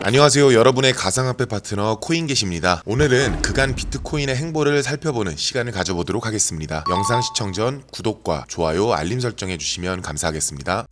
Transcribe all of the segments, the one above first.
안녕하세요. 여러분의 가상화폐 파트너 코인게시입니다. 오늘은 그간 비트코인의 행보를 살펴보는 시간을 가져보도록 하겠습니다. 영상 시청 전 구독과 좋아요, 알림 설정해 주시면 감사하겠습니다.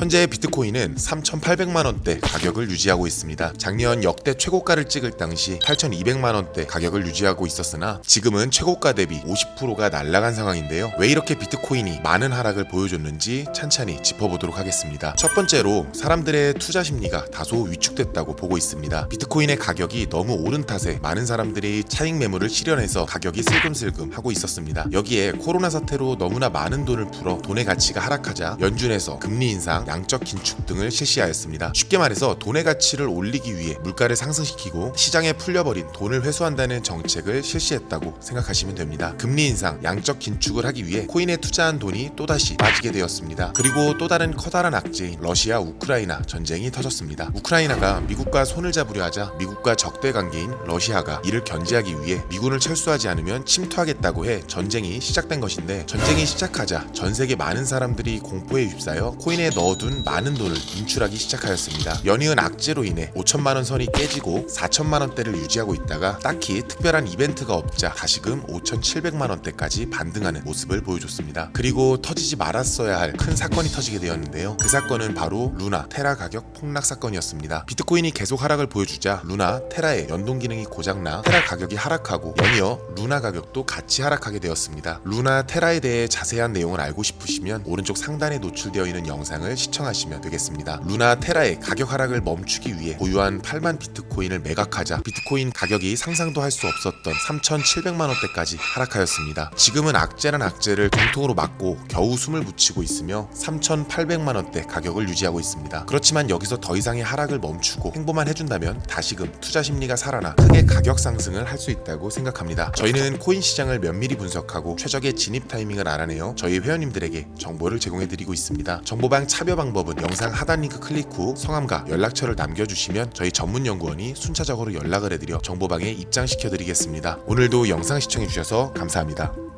현재 비트코인은 3,800만 원대 가격을 유지하고 있습니다. 작년 역대 최고가를 찍을 당시 8,200만 원대 가격을 유지하고 있었으나 지금은 최고가 대비 50%가 날아간 상황인데요. 왜 이렇게 비트코인이 많은 하락을 보여줬는지 찬찬히 짚어보도록 하겠습니다. 첫 번째로 사람들의 투자 심리가 다소 위축됐다고 보고 있습니다. 비트코인의 가격이 너무 오른 탓에 많은 사람들이 차익 매물을 실현해서 가격이 슬금슬금 하고 있었습니다. 여기에 코로나 사태로 너무나 많은 돈을 풀어 돈의 가치가 하락하자 연준에서 금리 인상, 양적 긴축 등을 실시하였습니다. 쉽게 말해서 돈의 가치를 올리기 위해 물가를 상승시키고 시장에 풀려버린 돈을 회수한다는 정책을 실시했다고 생각하시면 됩니다. 금리 인상, 양적 긴축을 하기 위해 코인에 투자한 돈이 또다시 빠지게 되었습니다. 그리고 또 다른 커다란 악재인 러시아 우크라이나 전쟁이 터졌습니다. 우크라이나가 미국과 손을 잡으려 하자 미국과 적대 관계인 러시아가 이를 견제하기 위해 미군을 철수하지 않으면 침투하겠다고 해 전쟁이 시작된 것인데 전쟁이 시작하자 전 세계 많은 사람들이 공포에 휩싸여 코인에 넣어 둔 많은 돈을 인출하기 시작하였습니다. 연이은 악재로 인해 5천만 원 선이 깨지고 4천만 원대를 유지하고 있다가 딱히 특별한 이벤트가 없자 다시금 5,700만 원대까지 반등하는 모습을 보여줬습니다. 그리고 터지지 말았어야 할 큰 사건이 터지게 되었는데요. 그 사건은 바로 루나 테라 가격 폭락 사건이었습니다. 비트코인이 계속 하락을 보여주자 루나 테라의 연동 기능이 고장나 테라 가격이 하락하고 연이어 루나 가격도 같이 하락하게 되었습니다. 루나 테라에 대해 자세한 내용을 알고 싶으시면 오른쪽 상단에 노출되어 있는 영상을 시청 하시면 되겠습니다. 루나 테라의 가격 하락을 멈추기 위해 보유한 8만 비트코인을 매각하자 비트코인 가격이 상상도 할 수 없었던 3,700만 원대까지 하락하였습니다. 지금은 악재란 악재를 통통으로 막고 겨우 숨을 붙이고 있으며 3,800만 원대 가격을 유지하고 있습니다. 그렇지만 여기서 더 이상의 하락을 멈추고 행보만 해준다면 다시금 투자 심리가 살아나 크게 가격 상승을 할 수 있다고 생각합니다. 저희는 코인 시장을 면밀히 분석하고 최적의 진입 타이밍을 알아내어 저희 회원님들에게 정보를 제공해드리고 있습니다. 정보방 참여 방법은 영상 하단 링크 클릭 후 성함과 연락처를 남겨주시면 저희 전문 연구원이 순차적으로 연락을 해드려 정보방에 입장시켜드리겠습니다. 오늘도 영상 시청해주셔서 감사합니다.